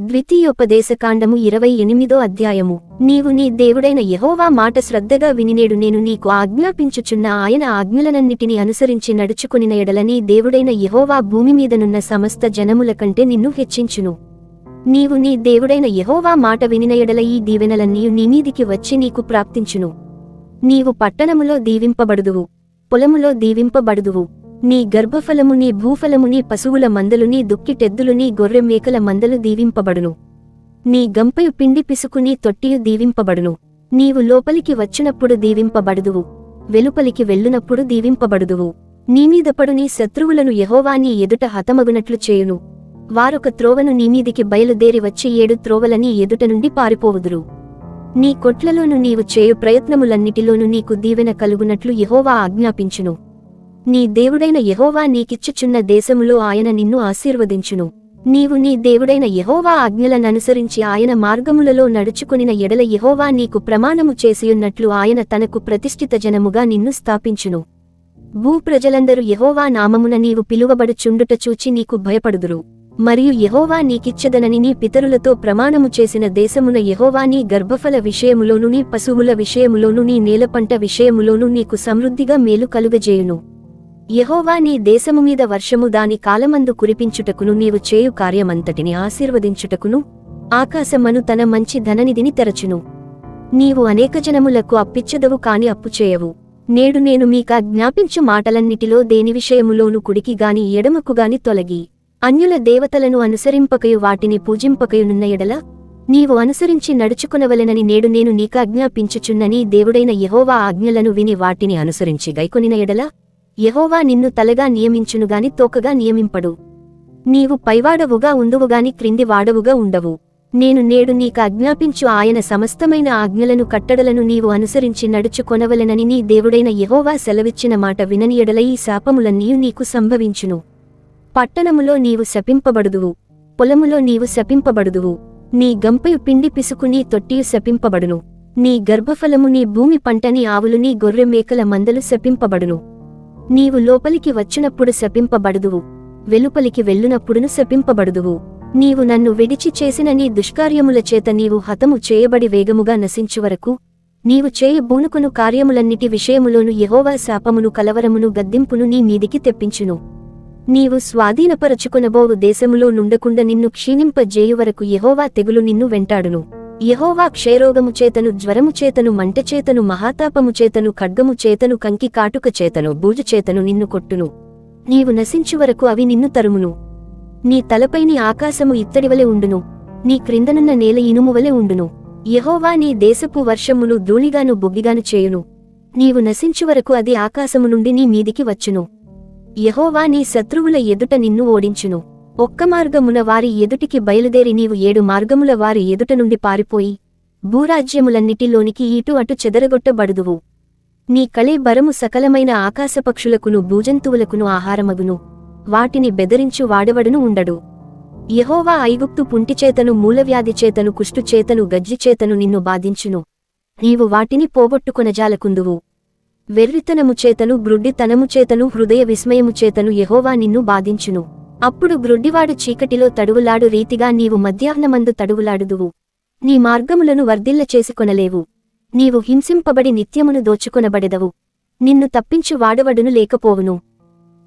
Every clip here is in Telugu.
ద్వితీయోపదేశకాండము ఇరవై ఎనిమిదో అధ్యాయము. నీవు నీ దేవుడైన యహోవా మాట శ్రద్ధగా వినినేడు. నేను నీకు ఆజ్ఞాపించుచున్న ఆయన ఆజ్ఞలనన్నిటిని అనుసరించి నడుచుకునిన ఎడల నీ దేవుడైన యహోవా భూమి మీదనున్న సమస్త జనముల కంటే నిన్ను హెచ్చించును. నీవు నీ దేవుడైన యహోవా మాట వినిన ఎడల ఈ దీవెనలన్నీ నీ మీదికి వచ్చి నీకు ప్రాప్తించును. నీవు పట్టణములో దీవింపబడుదువు. పొలములో దీవింపబడుదువు. నీ గర్భఫలము నీ భూఫలము నీ పశువుల మందలు నీ దుక్కిటెద్దులు నీ గొర్రె మేకల మందలు దీవింపబడును. నీ గంపయు పిండి పిసుకు నీ తొట్టియు దీవింపబడును. నీవు లోపలికి వచ్చినప్పుడు దీవింపబడుదువు. వెలుపలికి వెళ్ళునప్పుడు దీవింపబడుదువు. నీమీదపడు నీ శత్రువులను యెహోవా నీ ఎదుట హతమగునట్లు చేయును. వారొక త్రోవను నీమీదికి బయలుదేరి వచ్చి ఏడు త్రోవలని ఎదుట నుండి పారిపోవుదురు. నీ కొట్లలోను నీవు చేయు ప్రయత్నములన్నిటిలోనూ నీకు దీవెన కలుగునట్లు యెహోవా ఆజ్ఞాపించును. నీ దేవుడైన యహోవా నీకిచ్చుచున్న దేశములో ఆయన నిన్ను ఆశీర్వదించును. నీవు నీ దేవుడైన యహోవా ఆజ్ఞలననుసరించి ఆయన మార్గములలో నడుచుకునిన ఎడల యహోవా నీకు ప్రమాణము చేసియున్నట్లు ఆయన తనకు ప్రతిష్ఠిత జనముగా నిన్ను స్థాపించును. భూప్రజలందరూ యహోవా నామమున నీవు పిలువబడుచుండుట చూచి నీకు భయపడుదురు. మరియు యహోవా నీకిచ్చదనని నీ పితరులతో ప్రమాణము చేసిన దేశమున యహోవా నీ గర్భఫల విషయములోను నీ పశువుల విషయములోను నీ నేలపంట విషయములోను నీకు సమృద్ధిగా మేలు కలుగజేయును. యహోవా నీ దేశము మీద వర్షము దాని కాలమందు కురిపించుటకును నీవు చేయు కార్యమంతటిని ఆశీర్వదించుటకును ఆకాశమను తన మంచి ధననిధిని తెరచును. నీవు అనేక జనములకు అప్పిచ్చదవు కాని అప్పు చేయవు. నేడు నేను మీక జ్ఞాపించు మాటలన్నిటిలో దేని విషయములోను కుడికి గాని ఎడమకు గాని తొలగి అన్యుల దేవతలను అనుసరింపకయు వాటిని పూజింపకయునున్న ఎడల నీవు అనుసరించి నడుచుకునవలెనని నేడు నేను నీకాజ్ఞాపించుచున్నని దేవుడైన యహోవా ఆజ్ఞలను విని వాటిని అనుసరించి గైకొనిన ఎడల యహోవా నిన్ను తలగా నియమించునుగాని తోకగా నియమింపడు. నీవు పైవాడవుగా ఉందువుగాని క్రింది వాడవుగా ఉండవు. నేను నేడు నీకు ఆజ్ఞాపించు ఆయన సమస్తమైన ఆజ్ఞలను కట్టడలను నీవు అనుసరించి నడుచుకొనవలెనని నీ దేవుడైన యహోవా సెలవిచ్చిన మాట వినని ఎడల ఈ శాపములన్నీయు నీకు సంభవించును. పట్టణములో నీవు శపింపబడుదువు. పొలములో నీవు శపింపబడుదువు. నీ గంపయు పిండి పిసుకు నీ తొట్టియు శపింపబడును. నీ గర్భఫలము నీ భూమి పంటని ఆవులు నీ గొర్రె మేకల మందలు శపింపబడును. నీవు లోపలికి వచ్చినప్పుడు శపింపబడుదువు. వెలుపలికి వెళ్ళునప్పుడును శపింపబడుదువు. నీవు నన్ను విడిచి చేసిన నీ దుష్కార్యముల చేత నీవు హతము చేయబడి వేగముగా నశించు వరకు నీవు చేయబూనుకును కార్యములన్నిటి విషయములోను యహోవా శాపమును కలవరమును గద్దింపును నీ మీదికి తెప్పించును. నీవు స్వాధీనపరచుకొనబోవు దేశములో నుండకుండా నిన్ను క్షీణింపజేయు వరకు యహోవా తెగులు నిన్ను వెంటాడును. యహోవా క్షయరోగము చేతను జ్వరము చేతను మంట చేతను మహాతాపము చేతను ఖడ్గము చేతను కంకి కాటుక చేతను బూజు చేతను నిన్ను కొట్టును. నీవు నశించు వరకు అవి నిన్ను తరుమును. నీ తలపైని ఆకాశము ఇత్తడివలె ఉండును. నీ క్రిందనున్న నేల ఇనుమువలె ఉండును. యహోవా నీ దేశపు వర్షమును ధూళిగాను బొగ్గిగాను చేయును. నీవు నశించు వరకు అది ఆకాశము నుండి నీ మీదికి వచ్చును. యహోవా నీ శత్రువుల ఎదుట నిన్ను ఓడించును. ఒక్క మార్గమున వారి ఎదుటికి బయలుదేరి నీవు ఏడు మార్గముల వారి ఎదుట నుండి పారిపోయి భూరాజ్యములన్నిటిలోనికి ఇటు అటు చెదరగొట్టబడుదువు. నీ కళే బరము సకలమైన ఆకాశపక్షులకును భూజంతువులకును ఆహారమగును. వాటిని బెదిరించు వాడవడును ఉండడు. యహోవా ఐగుప్తు పుంటిచేతను మూలవ్యాధి చేతను గజ్జిచేతను నిన్ను బాధించును. నీవు వాటిని పోగొట్టుకొనజాలకుందువు వెర్రితనము చేతను గ్రుడ్డితనము చేతను హృదయ విస్మయము చేతను యహోవా నిన్ను బాధించును. అప్పుడు గ్రుడ్డివాడు చీకటిలో తడువులాడు రీతిగా నీవు మధ్యాహ్నమందు తడువులాడుదువు. నీ మార్గములను వర్ధిల్ల చేసుకొనలేవు. నీవు హింసింపబడి నిత్యమును దోచుకొనబడెదవు. నిన్ను తప్పించు వాడవడును లేకపోవును.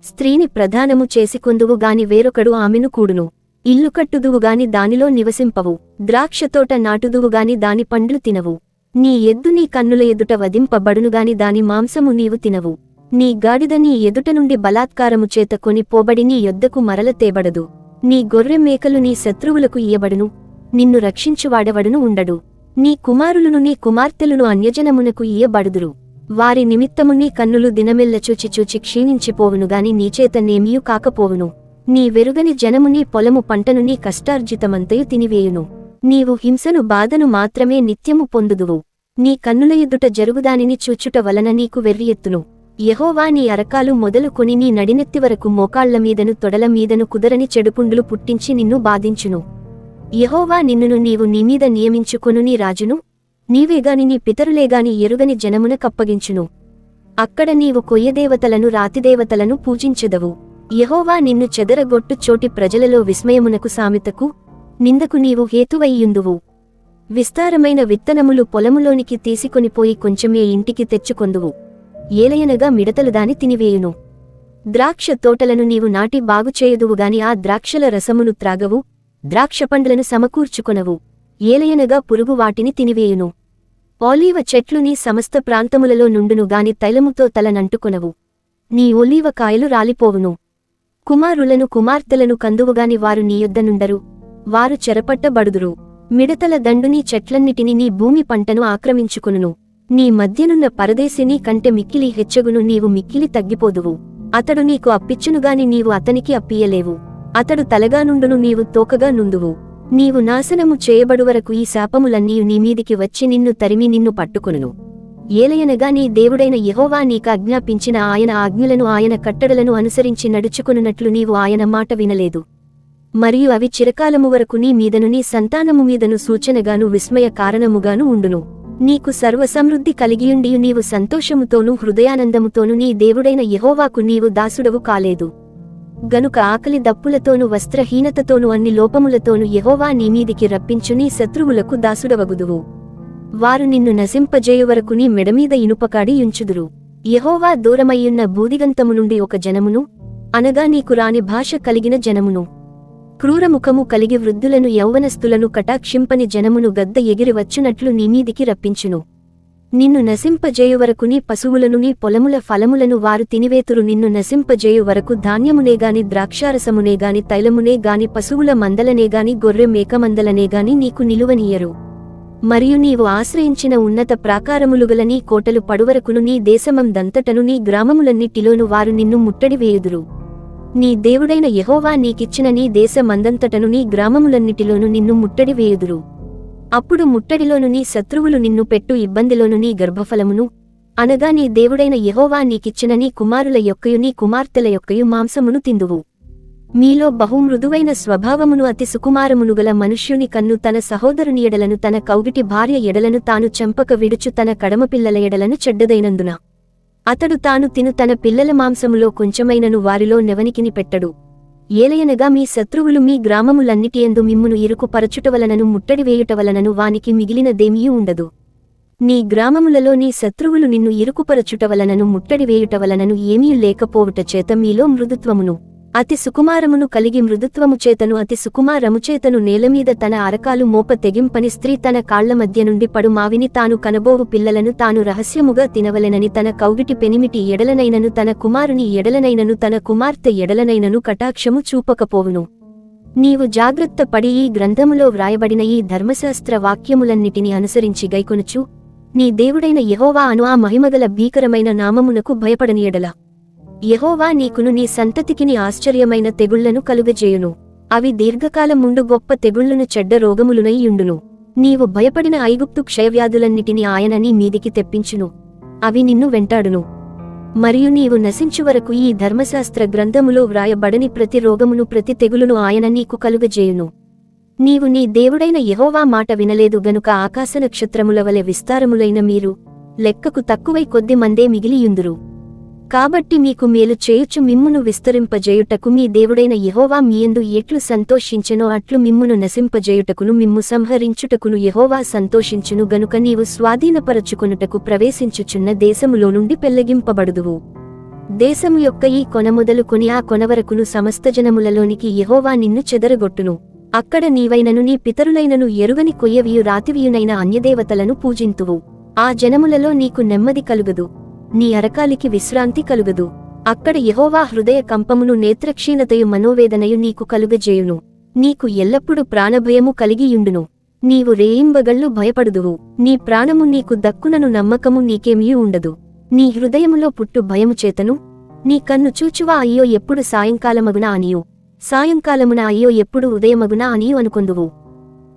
స్త్రీని ప్రధానము చేసుకొందువు గాని వేరొకడు ఆమెను కూడును. ఇల్లు కట్టుదువు గాని దానిలో నివసింపవు. ద్రాక్షతోట నాటుదువు గాని దాని పండ్లు తినవు. నీ ఎద్దు నీ కన్నుల ఎదుట వధింపబడునుగాని దాని మాంసము నీవు తినవు. నీ గాడిద నీ ఎదుట నుండి బలాత్కారము చేత కొని పోబడి నీ యొద్దకు మరల తేబడదు. నీ గొర్రె మేకలు నీ శత్రువులకు ఇయ్యబడును. నిన్ను రక్షించువాడెవడును ఉండడు. నీ కుమారులను నీ కుమార్తెలను అన్యజనమునకు ఇయ్యబడుదురు. వారి నిమిత్తము నీ కన్నులు దినమెల్ల చూచి చూచి క్షీణించిపోవునుగాని నీచేత నేమియు కాకపోవును. నీ వెరుగని జనము నీ పొలము పంటను నీ కష్టార్జితమంతయు తినివేయును. నీవు హింసను బాధను మాత్రమే నిత్యము పొందుదువు. నీ కన్నుల ఎదుట జరుగుదానిని చూచుట వలన నీకు వెర్రియెత్తును యహోవా నీ అరకాలు మొదలుకొని నీ నడినెత్తి వరకు మోకాళ్ళ మీదను తొడల మీదను కుదరని చెడుపుండులు పుట్టించి నిన్ను బాధించును. యహోవా నిన్నును నీవు నీమీద నియమించుకొను నీ రాజును. నీవేగాని నీ పితరులేగాని ఎరుగని జనమున కప్పగించును. అక్కడ నీవు కొయ్యదేవతలను రాతిదేవతలను పూజించెదవు. యహోవా నిన్ను చెదరగొట్టు చోటి ప్రజలలో విస్మయమునకు సామెతకు నిందకు నీవు హేతువయ్యుందువు. విస్తారమైన విత్తనములు పొలములోనికి తీసుకొనిపోయి కొంచెమే ఇంటికి తెచ్చుకొందువు. ఏలయనగా మిడతలు దాని తినివేయును. ద్రాక్ష తోటలను నీవు నాటి బాగుచేయుదువుగాని ఆ ద్రాక్షల రసమును త్రాగవు ద్రాక్షపండ్లను సమకూర్చుకొనవు. ఏలయనగా పురుగు వాటిని తినివేయును. ఆలీవ చెట్లు నీ సమస్త ప్రాంతములలో నుండును గాని తైలముతో తలనంటుకొనవు నీ ఒలీవ కాయలు రాలిపోవును. కుమారులను కుమార్తెలను కందువుగాని వారు నీ యొద్దనుండరు వారు చెరపట్టబడుదురు. మిడతల దండుని చెట్లన్నిటిని నీ భూమి పంటను ఆక్రమించుకొనును. నీ మధ్యనున్న పరదేశిని కంటే మిక్కిలి హెచ్చగును నీవు మిక్కిలి తగ్గిపోదువు. అతడు నీకు అప్పిచ్చునుగాని నీవు అతనికి అప్పియలేవు అతడు తలగానుండును నీవు తోకగా నుందువు. నీవు నాశనము చేయబడు వరకు ఈ శాపములన్నీ నీమీదికి వచ్చి నిన్ను తరిమి నిన్ను పట్టుకొనును. ఏలయనగా నీ దేవుడైన నీకు అజ్ఞాపించిన ఆయన ఆజ్ఞలను ఆయన కట్టడలను అనుసరించి నడుచుకొనున్నట్లు నీవు ఆయన మాట వినలేదు. మరియు అవి చిరకాలము వరకు నీ మీదను నీ సంతానము మీదను సూచనగాను విస్మయ కారణముగాను ఉండును. నీకు సర్వసమృద్ధి కలిగియుండి నీవు సంతోషముతోనూ హృదయానందముతోనూ నీ దేవుడైన యహోవాకు నీవు దాసుడవు కాలేదు. గనుక ఆకలి దప్పులతోనూ వస్త్రహీనతతోనూ అన్ని లోపములతోనూ యహోవా నీ మీదికి రప్పించు నీ శత్రువులకు దాసుడవగుదువు. వారు నిన్ను నశింపజేయు వరకు నీ మెడమీద ఇనుపకాడి యుంచుదురు. యహోవా దూరమయ్యున్న బూదిగంతము నుండి ఒక జనమును అనగా నీకు రాని భాష కలిగిన జనమును. క్రూరముఖము కలిగి వృద్ధులను యౌవనస్థులను కటాక్షింపని జనమును గద్ద ఎగిరి వచ్చునట్లు నీ మీదికి రప్పించును. నిన్ను నశింపజేయు వరకు నీ పశువులను నీ పొలముల ఫలములను వారు తినివేతురు. నిన్ను నశింపజేయు వరకు ధాన్యమునేగాని ద్రాక్షారసమునేగాని తైలమునేగాని పశువుల మందలనేగాని గొర్రె మేకమందలనేగాని నీకు నిలువనీయరు మరియు నీవు ఆశ్రయించిన ఉన్నత ప్రాకారములుగల నీ కోటలు పడువరకును నీ దేశమందంతటను నీ గ్రామములన్నిటిలోను వారు నిన్ను ముట్టడి వేయుదురు. నీ దేవుడైన యహోవా నీకిచ్చిన నీ దేశమందంతటను నీ గ్రామములన్నిటిలోను నిన్ను ముట్టడి వేయుదురు. అప్పుడు ముట్టడిలోను నీ శత్రువులు నిన్ను పెట్టు ఇబ్బందిలోను నీ గర్భఫలమును. అనగా నీ దేవుడైన యహోవా నీకిచ్చిన నీ కుమారుల యొక్కయు నీ కుమార్తెల యొక్కయు మాంసమును తిందువు. మీలో బహుమృదువైన స్వభావమును అతి సుకుమారమును గల మనుష్యుని కన్ను తన సహోదరుని ఎడలను తన కౌగిటి భార్య ఎడలను తాను చెంపక విడుచు తన కడమపిల్లల ఎడలను చెడ్డదైనందున. అతడు తాను తిను తన పిల్లల మాంసములో కొంచెమైనను వారిలో నెవనికిని పెట్టడు. ఏలయనగా మీ శత్రువులు మీ గ్రామములన్నిటియందు మిమ్మును ఇరుకుపరచుటవలనను ముట్టడివేయుటవలనను వానికి మిగిలినదేమీ ఉండదు. నీ గ్రామములలో నీ శత్రువులు నిన్ను ఇరుకుపరచుటవలనను ముట్టడివేయుటవలనను ఏమీ లేకపోవుట చేత మీలో మృదుత్వమును. అతి సుకుమారమును కలిగి మృదుత్వము చేతను అతి సుకుమారముచేతను నేలమీద తన అరకాలు మోప తెగింపని స్త్రీ తన కాళ్ళ మధ్య నుండి పడు మావిని తాను కనబోవు పిల్లలను తాను రహస్యముగా తినవలెనని తన కౌగిటి పెనిమిటి ఎడలనైనను తన కుమారుని ఎడలనైనను తన కుమార్తె ఎడలనైనను కటాక్షము చూపకపోవును. నీవు జాగ్రత్త పడి ఈ గ్రంథములో వ్రాయబడిన ఈ ధర్మశాస్త్ర వాక్యములన్నిటిని అనుసరించి గైకొనుచు నీ దేవుడైన యహోవా అను ఆ మహిమగల భీకరమైన నామమునకు భయపడని ఎడలా యహోవా నీకును నీ సంతతికిని ఆశ్చర్యమైన తెగుళ్ళను కలుగజేయును. అవి దీర్ఘకాలముండు గొప్ప తెగుళ్ళను చెడ్డ రోగములునైయుండును నీవు భయపడిన ఐగుప్తు క్షయవ్యాధులన్నిటినీ ఆయన నీ మీదికి తెప్పించును. అవి నిన్ను వెంటాడును. మరియు నీవు నశించు వరకు ఈ ధర్మశాస్త్ర గ్రంథములో వ్రాయబడని ప్రతి రోగమును ప్రతి తెగులును ఆయన నీకు కలుగజేయును. నీవు నీ దేవుడైన యహోవా మాట వినలేదు గనుక ఆకాశ నక్షత్రముల వలె విస్తారములైన మీరు లెక్కకు తక్కువై కొద్ది మందే మిగిలియుందురు. కాబట్టి మీకు మేలు చేయుచు మిమ్మును విస్తరింపజేయుటకు మీ దేవుడైన యహోవా మీయందు ఎట్లు సంతోషించెనో అట్లు మిమ్మును నశింపజేయుటకును మిమ్ము సంహరించుటకును యహోవా సంతోషించును. గనుక నీవు స్వాధీనపరచుకొనుటకు ప్రవేశించుచున్న దేశములో నుండి పెళ్ళగింపబడుదువు. దేశము యొక్క ఈ కొన మొదలుకొని ఆ కొన వరకును సమస్త జనములలోనికి యహోవా నిన్ను చెదరగొట్టును. అక్కడ నీవైనను నీ పితరులైనను ఎరుగని కొయ్యవియు రాతివియునైన అన్యదేవతలను పూజింతువు. ఆ జనములలో నీకు నెమ్మది కలుగదు. నీ అరకాలికి విశ్రాంతి కలుగదు. అక్కడ యహోవా హృదయ కంపమును నేత్రక్షీణతయు మనోవేదనయు నీకు కలుగజేయును. నీకు ఎల్లప్పుడు ప్రాణభయము కలిగియుండును. నీవు రేయింబగళ్ళు భయపడుదువు. నీ ప్రాణము నీకు దక్కునను నమ్మకము నీకేమీ ఉండదు. నీ హృదయములో పుట్టు భయము చేతను. నీ కన్ను చూచువా అయ్యో ఎప్పుడు సాయంకాలమగునా అనియు. సాయంకాలమున అయ్యో ఎప్పుడు ఉదయమగునా అనియు అనుకొందువు.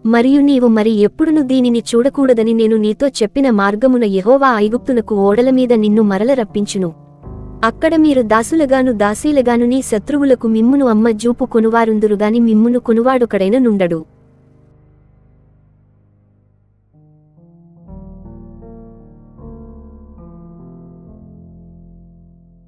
మరియు నీవు మరి ఎప్పుడును దీనిని చూడకూడదని నేను నీతో చెప్పిన మార్గమున యహోవా ఐగుప్తునకు ఓడల మీద నిన్ను మరల రప్పించును. అక్కడ మీరు దాసులగాను దాసీలగాను నీ శత్రువులకు మిమ్మును అమ్మ జూపు కొనువారుందురుగాని మిమ్మును కొనువాడొకడైన నుండడు.